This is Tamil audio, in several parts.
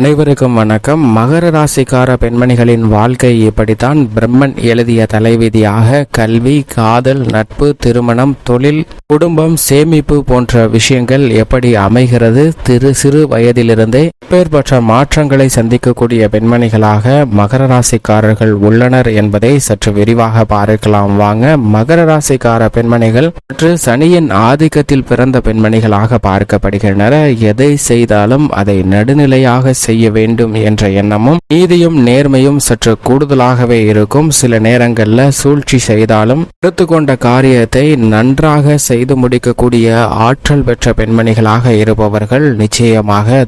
அனைவருக்கும் வணக்கம். மகர ராசிக்கார பெண்மணிகளின் வாழ்க்கை இப்படித்தான். பிரம்மன் எழுதிய தலைவிதியாக கல்வி காதல் நட்பு திருமணம் தொழில் குடும்பம் சேமிப்பு போன்ற விஷயங்கள் எப்படி அமைகிறது? திரு சிறு வயதிலிருந்தே பேர்பற்ற மாற்றங்களை சந்திக்கக்கூடிய பெண்மணிகளாக மகர ராசிக்காரர்கள் உள்ளனர் என்பதை சற்று விரிவாக பார்க்கலாம். வாங்க மகர ராசிக்கார பெண்மணிகள் சற்று சனியின் ஆதிக்கத்தில் பிறந்த பெண்மணிகளாக பார்க்கப்படுகின்றனர். எதை செய்தாலும் அதை நடுநிலையாக செய்ய வேண்டும் என்ற எண்ணமும் நீதியும் நேர்மையும் சற்று கூடுதலாகவே இருக்கும். சில நேரங்களில் சூழ்ச்சி செய்தாலும் எடுத்துக்கொண்ட காரியத்தை நன்றாக செய்து முடிக்கக்கூடிய ஆற்றல் பெற்ற பெண்மணிகளாக இருப்பவர்கள் நிச்சயமாக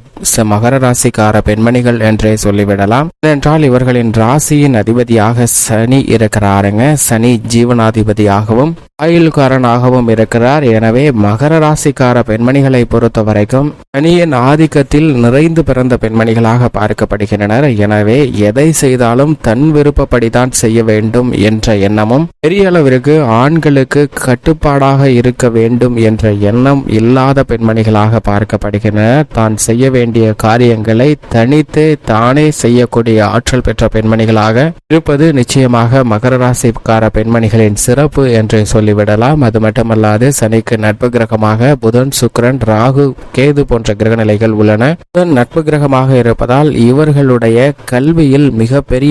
மகர ராசிக்கார பெண்மணிகள் என்றே சொல்லிவிடலாம். ஏனென்றால் இவர்களின் ராசியின் அதிபதியாக சனி இருக்கிறாருங்க. சனி ஜீவனாதிபதியாகவும் ஆயுள்காரனாகவும் இருக்கிறார். எனவே மகர ராசிக்கார பெண்மணிகளை பொறுத்த வரைக்கும் சனியின் ஆதிக்கத்தில் நிறைந்து பிறந்த பெண்மணி பெண்மணிகளாக பார்க்கப்படுகின்றனர். எனவே எதை செய்தாலும் தன் விருப்பப்படிதான் செய்ய வேண்டும் என்ற எண்ணமும் பெரிய அளவிற்கு ஆண்களுக்கு கட்டுப்பாடாக இருக்க வேண்டும் என்ற எண்ணம் இல்லாத பெண்மணிகளாக பார்க்கப்படுகின்றனர் தான் செய்ய வேண்டிய காரியங்களை தனித்து தானே செய்யக்கூடிய ஆற்றல் பெற்ற பெண்மணிகளாக இருப்பது நிச்சயமாக மகர ராசிக்கார பெண்மணிகளின் சிறப்பு என்று சொல்லிவிடலாம். அது மட்டுமல்லாது சனிக்கு நட்பு கிரகமாக புதன் சுக்கிரன் ராகு கேது போன்ற கிரக நிலைகள் உள்ளன. புதன் நட்பு கிரகமாக இருப்பதால் இவர்களுடைய கல்வியில் மிக பெரிய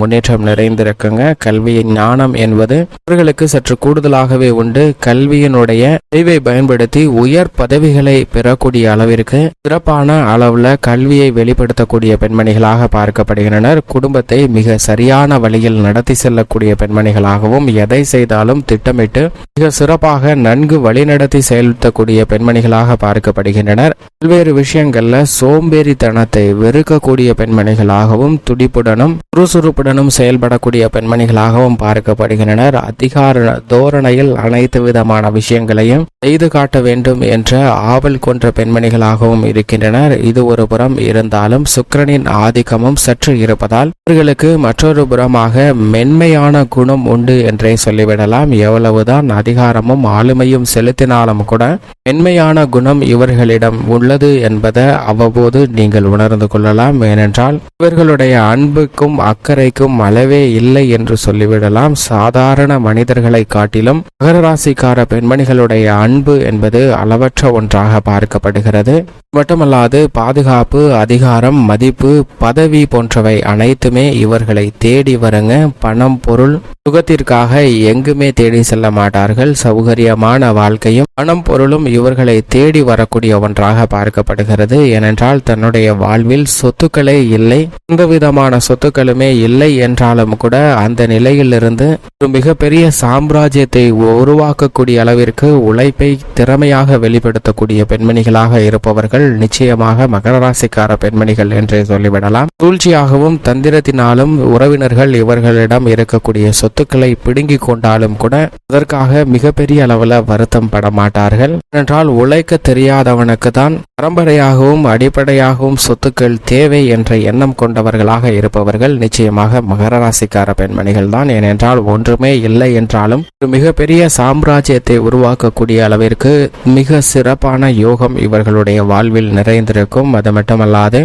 முன்னேற்றம் நிறைந்திருக்குங்க. கல்வியின் ஞானம் என்பது இவர்களுக்கு சற்று கூடுதலாகவே உண்டு. கல்வியினுடைய அறிவை பயன்படுத்தி உயர் பதவிகளை பெறக்கூடிய அளவிற்கு சிறப்பான அளவில் கல்வியை வெளிப்படுத்தக்கூடிய பெண்மணிகளாக பார்க்கப்படுகின்றனர். குடும்பத்தை மிக சரியான வழியில் நடத்தி செல்லக்கூடிய பெண்மணிகளாகவும் எதை செய்தாலும் திட்டமிட்டு மிக சிறப்பாக நன்கு வழிநடத்தி செயல்படுத்தக்கூடிய பெண்மணிகளாக பார்க்கப்படுகின்றனர். பல்வேறு விஷயங்கள்ல சோம்பேறித்தனத்தை வெறுக்கக்கூடிய பெண்மணிகளாகவும் துடிப்புடனும் சுறுசுறுப்புடனும் செயல்படக்கூடிய பெண்மணிகளாகவும் பார்க்கப்படுகின்றனர் அதிகார தோரணையில் அனைத்து விதமான விஷயங்களையும் செய்து காட்ட வேண்டும் என்ற ஆவல் கொன்ற பெண்மணிகளாகவும் இருக்கின்றனர். இது ஒரு புறம் இருந்தாலும் சுக்கிரனின் ஆதிக்கமும் சற்று இருப்பதால் இவர்களுக்கு மற்றொரு புறமாக மென்மையான குணம் உண்டு என்றே சொல்லிவிடலாம். எவ்வளவுதான் அதிகாரமும் ஆளுமையும் செலுத்தினாலும் கூட மென்மையான குணம் இவர்களிடம் உள்ளது என்பதை அவ்வப்போது நீங்கள் உணர்ந்து கொள்ளலாம். ஏனென்றால் இவர்களுடைய அன்புக்கும் அக்கறைக்கும் அளவே இல்லை என்று சொல்லிவிடலாம். சாதாரண மனிதர்களை காட்டிலும் மகர ராசிக்கார பெண்மணிகளுடைய அன்பு என்பது அளவற்ற ஒன்றாக பார்க்கப்படுகிறது. மட்டுமல்லாது பாதுகாப்பு அதிகாரம் மதிப்பு பதவி போன்றவை அனைத்துமே இவர்களை தேடி வருங்க. பணம் பொருள் சுகத்திற்காக எங்குமே தேடி செல்ல மாட்டார்கள். சௌகரியமான வாழ்க்கையும் பணம் பொருளும் இவர்களை தேடி வரக்கூடிய ஒன்றாக பார்க்கப்படுகிறது. ஏனென்றால் தன்னுடைய வாழ்வில் சொத்துக்களே இல்லை. எந்த விதமான சொத்துக்களுமே இல்லை என்றாலும் கூட அந்த நிலையிலிருந்து ஒரு மிகப்பெரிய சாம்ராஜ்யத்தை உருவாக்கக்கூடிய அளவிற்கு உழைப்பை திறமையாக வெளிப்படுத்தக்கூடிய பெண்மணிகளாக இருப்பவர்கள் நிச்சயமாக மகர ராசிக்கார பெண்மணிகள் என்றே சொல்லிவிடலாம். சூழ்ச்சியாகவும் தந்திரத்தினாலும் உறவினர்கள் இவர்களிடம் இருக்கக்கூடிய சொத்துக்களை பிடுங்கிக் கொண்டாலும் கூட அதற்காக மிகப்பெரிய அளவுல வருத்தம் பட மாட்டார்கள் ஏனென்றால் உழைக்க தெரியாதவனுக்கு தான் பரம்பரையாகவும் அடிப்படையாகவும் சொத்து சொத்துக்கள் தேவை என்ற எண்ணம் கொண்டவர்களாக இருப்பவர்கள் நிச்சயமாக மகர ராசிக்கார பெண்மணிகள் தான். ஏனென்றால் ஒன்றுமே இல்லை என்றாலும் ஒரு மிகப்பெரிய சாம்ராஜ்யத்தை உருவாக்கக்கூடிய அளவிற்கு மிக சிறப்பான யோகம் இவர்களுடைய வாழ்வில் நிறைந்திருக்கும். அது மட்டுமல்லாது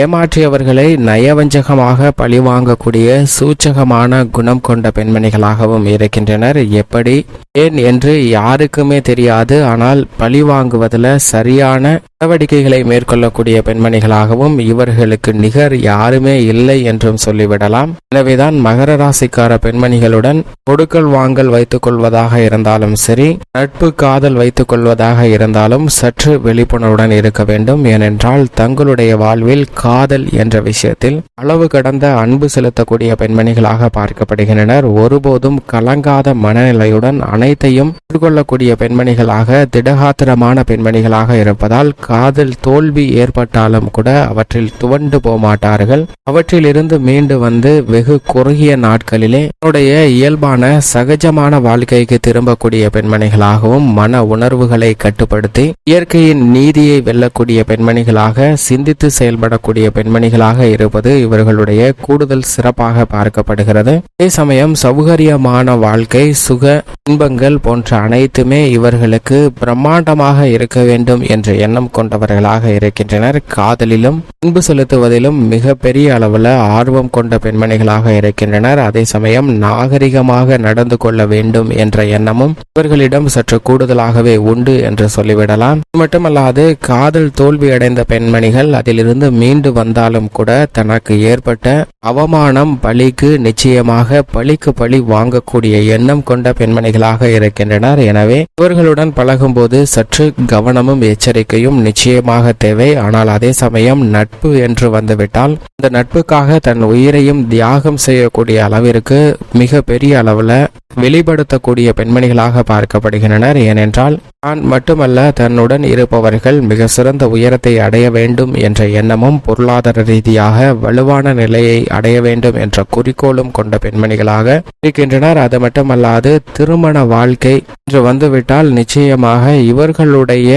ஏமாற்றியவர்களை நயவஞ்சகமாக பழிவாங்கக்கூடிய சூச்சகமான குணம் கொண்ட பெண்மணிகளாகவும் இருக்கின்றனர். எப்படி? ஏன் என்று யாருக்குமே தெரியாது. ஆனால் பழி வாங்குவதில் சரியான நடவடிக்கைகளை மேற்கொள்ளக்கூடிய பெண்மணிகளாகவும் இவர்களுக்கு நிகர் யாருமே இல்லை என்றும் சொல்லிவிடலாம். எனவேதான் மகர ராசிக்கார பெண்மணிகளுடன் கொடுக்கல் வாங்கல் வைத்துக் கொள்வதாக இருந்தாலும் சரி நட்பு காதல் வைத்துக் கொள்வதாக இருந்தாலும் சற்று விழிப்புணர்வுடன் இருக்க வேண்டும். ஏனென்றால் தங்களுடைய வாழ்வில் காதல் என்ற விஷயத்தில் அளவு கடந்த அன்பு செலுத்தக்கூடிய பெண்மணிகளாக பார்க்கப்படுகின்றனர். ஒருபோதும் கலங்காத மனநிலையுடன் அனைத்தையும் எதிர்கொள்ளக்கூடிய பெண்மணிகளாக திடகாத்திரமான பெண்மணிகளாக இருப்பதால் காதல் தோல்வி ஏற்பட்டாலும் கூட அவற்றில் துவண்டு போமாட்டார்கள் அவற்றிலிருந்து மீண்டு வந்து வெகு குறுகிய நாட்களிலே தன்னுடைய இயல்பான சகஜமான வாழ்க்கைக்கு திரும்பக்கூடிய பெண்மணிகளாகவும் மன உணர்வுகளை கட்டுப்படுத்தி இயற்கையின் நீதியை வெல்லக்கூடிய பெண்மணிகளாக சிந்தித்து செயல்படக்கூடிய பெண்மணிகளாக இருப்பது இவர்களுடைய கூடுதல் சிறப்பாக பார்க்கப்படுகிறது. அதே சமயம் சௌகரியமான வாழ்க்கை சுக இன்பங்கள் போன்ற அனைத்துமே இவர்களுக்கு பிரம்மாண்டமாக இருக்க வேண்டும் என்ற எண்ணம் கொண்டவர்களாக இருக்கின்றனர். காதலிலும் அன்பு செலுத்துவதிலும் மிக பெரிய அளவில் ஆர்வம் கொண்ட பெண்மணிகளாக இருக்கின்றனர். அதே சமயம் நாகரிகமாக நடந்து கொள்ள வேண்டும் என்ற எண்ணமும் இவர்களிடம் சற்று கூடுதலாகவே உண்டு என்று சொல்லிவிடலாம். மட்டுமல்லாது காதல் தோல்வியடைந்த பெண்மணிகள் அதிலிருந்து மீண்டு வந்தாலும் கூட தனக்கு ஏற்பட்ட அவமானம் பழிக்கு நிச்சயமாக பழிக்கு பழி வாங்கக்கூடிய எண்ணம் கொண்ட பெண்மணிகளாக இருக்கின்றனர். எனவே இவர்களுடன் பழகும்போது சற்று கவனமும் எச்சரிக்கையும் நிச்சயமாக தேவை. ஆனால் அதே சமயம் நட்பு என்று வந்துவிட்டால் அந்த நட்புக்காக தன் உயிரையும் தியாகம் செய்யக்கூடிய அளவிற்கு மிக பெரிய அளவுல வெளிப்படுத்தக்கூடிய பெண்மணிகளாக பார்க்கப்படுகின்றனர். ஏனென்றால் தான் மட்டுமல்ல தன்னுடன் இருப்பவர்கள் மிக சிறந்த உயரத்தை அடைய வேண்டும் என்ற எண்ணமும் பொருளாதார ரீதியாக வலுவான நிலையை அடைய வேண்டும் என்ற குறிக்கோளும் கொண்ட பெண்மணிகளாக இருக்கின்றனர். அது மட்டுமல்லாது திருமண வாழ்க்கை என்று வந்துவிட்டால் நிச்சயமாக இவர்களுடைய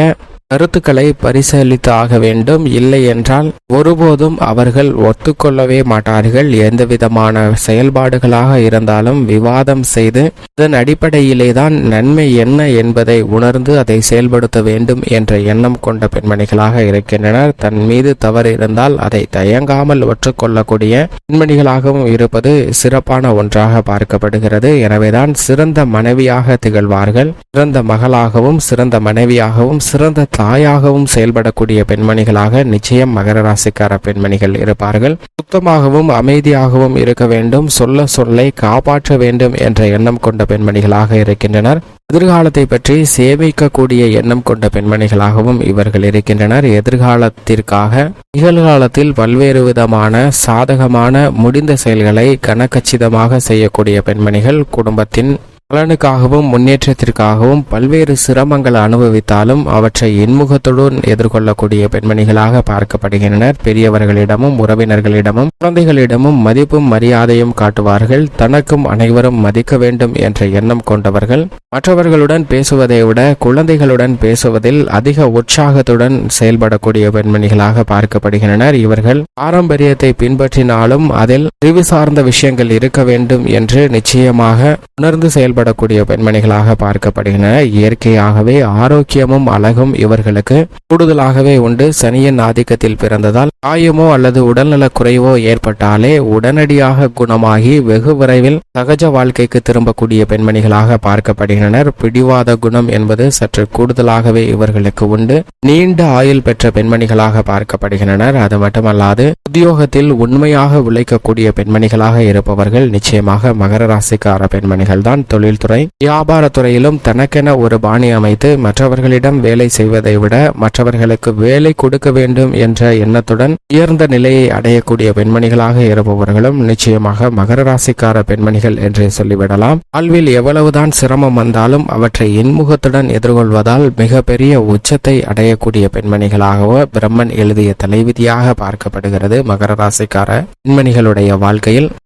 கருத்துக்களை பரிசீலித்து ஆக வேண்டும். இல்லை என்றால் ஒருபோதும் அவர்கள் ஒத்துக்கொள்ளவே மாட்டார்கள். எந்த விதமான செயல்பாடுகளாக இருந்தாலும் விவாதம் செய்து அதன் அடிப்படையிலே தான் நன்மை என்ன என்பதை உணர்ந்து அதை செயல்படுத்த வேண்டும் என்ற எண்ணம் கொண்ட பெண்மணிகளாக இருக்கின்றனர். தன் மீது தவறு இருந்தால் அதை தயங்காமல் ஒற்றுக்கொள்ளக்கூடிய பெண்மணிகளாகவும் இருப்பது சிறப்பான ஒன்றாக பார்க்கப்படுகிறது. எனவேதான் சிறந்த மனைவியாக திகழ்வார்கள். சிறந்த மகளாகவும் சிறந்த மனைவியாகவும் சிறந்த தாயாகவும் செயல்படக்கூடிய பெண்மணிகளாக நிச்சயம் மகர ராசிக்கார பெண்மணிகள் இருப்பார்கள். சுத்தமாகவும் அமைதியாகவும் இருக்க வேண்டும். சொல்ல சொல்லை காப்பாற்ற வேண்டும் என்ற எண்ணம் கொண்ட பெண்மணிகளாக இருக்கின்றனர். எதிர்காலத்தை பற்றி சேமிக்கக்கூடிய எண்ணம் கொண்ட பெண்மணிகளாகவும் இவர்கள் இருக்கின்றனர். எதிர்காலத்திற்காக நிகழ்காலத்தில் பல்வேறு விதமான சாதகமான முடிந்த செயல்களை கனக்கச்சிதமாக செய்யக்கூடிய பெண்மணிகள் குடும்பத்தின் பலனுக்காகவும் முன்னேற்றத்திற்காகவும் பல்வேறு சிரமங்கள் அனுபவித்தாலும் அவற்றை இன்முகத்துடன் எதிர்கொள்ளக்கூடிய பெண்மணிகளாக பார்க்கப்படுகின்றனர். பெரியவர்களிடமும் உறவினர்களிடமும் குழந்தைகளிடமும் மதிப்பும் மரியாதையும் காட்டுவார்கள். தனக்கும் அனைவரும் மதிக்க வேண்டும் என்ற எண்ணம் கொண்டவர்கள். மற்றவர்களுடன் பேசுவதை விட குழந்தைகளுடன் பேசுவதில் அதிக உற்சாகத்துடன் செயல்படக்கூடிய பெண்மணிகளாக பார்க்கப்படுகின்றனர். இவர்கள் பாரம்பரியத்தை பின்பற்றினாலும் அதில் அறிவு சார்ந்த விஷயங்கள் இருக்க வேண்டும் என்று நிச்சயமாக உணர்ந்து செயல்படக்கூடிய பெண்மணிகளாக பார்க்கப்படுகின்றன இயற்கையாகவே ஆரோக்கியமும் அழகும் இவர்களுக்கு கூடுதலாகவே உண்டு. சனியின் ஆதிக்கத்தில் பிறந்ததால் காயமோ அல்லது உடல்நலக் குறைவோ ஏற்பட்டாலே உடனடியாக குணமாகி வெகு விரைவில் சகஜ வாழ்க்கைக்கு திரும்பக்கூடிய பெண்மணிகளாக பார்க்கப்படுகின்றனர். பிடிவாத குணம் என்பது சற்று கூடுதலாகவே இவர்களுக்கு உண்டு. நீண்ட ஆயுள் பெற்ற பெண்மணிகளாக பார்க்கப்படுகின்றனர். அது மட்டுமல்லாது உத்தியோகத்தில் உண்மையாக உழைக்கக்கூடிய பெண்மணிகளாக இருப்பவர்கள் நிச்சயமாக மகர ராசிக்கார பெண்மணிகள் தான் தொழில் தொழில்துறை வியாபாரத்துறையிலும் தனக்கென ஒரு பாணி அமைத்து மற்றவர்களிடம் வேலை செய்வதை விட மற்றவர்களுக்கு வேலை கொடுக்க வேண்டும் என்ற எண்ணத்துடன் உயர்ந்த நிலையை அடையக்கூடிய பெண்மணிகளாக இருப்பவர்களும் நிச்சயமாக மகர ராசிக்கார பெண்மணிகள் என்றே சொல்லிவிடலாம். வாழ்வில் எவ்வளவுதான் சிரமம் வந்தாலும் அவற்றை இன்முகத்துடன் எதிர்கொள்வதால் மிகப்பெரிய உச்சத்தை அடையக்கூடிய பெண்மணிகளாகவோ பிரம்மன் எழுதிய தலைவிதியாக பார்க்கப்படுகிறது மகர ராசிக்கார பெண்மணிகளுடைய வாழ்க்கையில்.